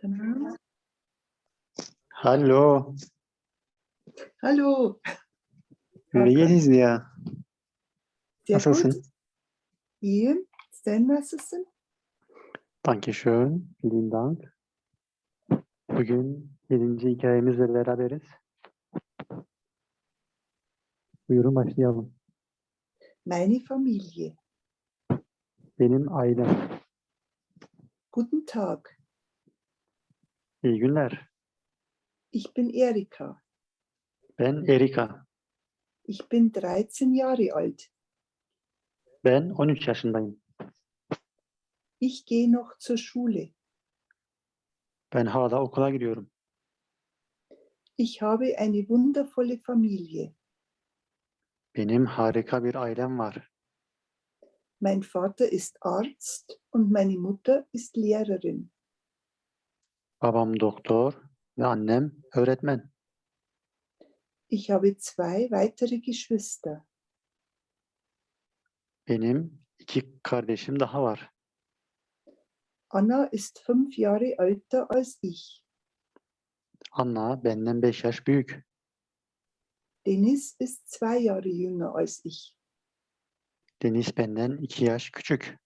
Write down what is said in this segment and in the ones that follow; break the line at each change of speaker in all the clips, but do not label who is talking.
Tamam.
Hallo,
Hallo.
wie
Hakan.
geht es dir?
Sehr
Nasılsın?
gut. İyiyim. Sen nasılsın?
Dankeschön, vielen Dank. Bugün yedinci hikayemizle beraberiz. Buyurun başlayalım.
Meine Familie.
Benim ailem.
Guten Tag.
İyi günler.
Ich bin Erika.
Ben Erika.
Ich bin 13 Jahre alt.
Ben 13 yaşındayım.
Ich gehe noch zur Schule.
Ben hala okula gidiyorum.
Ich habe eine wundervolle Familie.
Benim harika bir ailem var.
Mein Vater ist Arzt und meine Mutter ist Lehrerin.
Babam doktor ve annem öğretmen.
Ich habe zwei weitere Geschwister.
Benim iki kardeşim daha var.
Anna ist fünf Jahre älter als ich.
Anna benden 5 yaş büyük.
Dennis ist zwei Jahre jünger als ich.
Deniz benden 2 yaş küçük.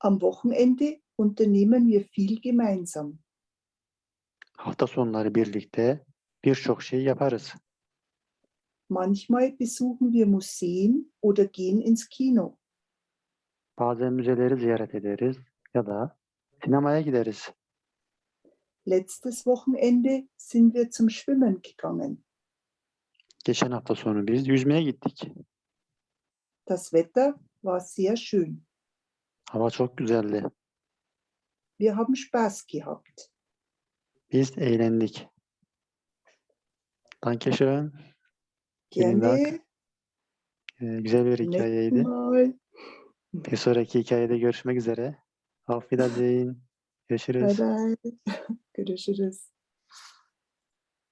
Am Wochenende unternehmen wir viel gemeinsam.
Hafta sonları birlikte birçok şey yaparız.
Manchmal besuchen wir Museen oder gehen ins Kino.
Bazen müzeleri ziyaret ederiz ya da sinemaya gideriz.
Letztes Wochenende sind wir zum Schwimmen gegangen.
Geçen hafta sonu biz yüzmeye gittik.
Das Wetter war sehr schön.
Hava çok güzeldi.
Wir haben Spaß gehabt.
Biz eğlendik. Dankeschön. Vielen Dank.
Gerne.
Ee, güzel bir hikayeydi.
Mal.
Bir sonraki hikayede görüşmek üzere. Auf Wiedersehen.
Bye
Görüşürüz.
bye. Görüşürüz.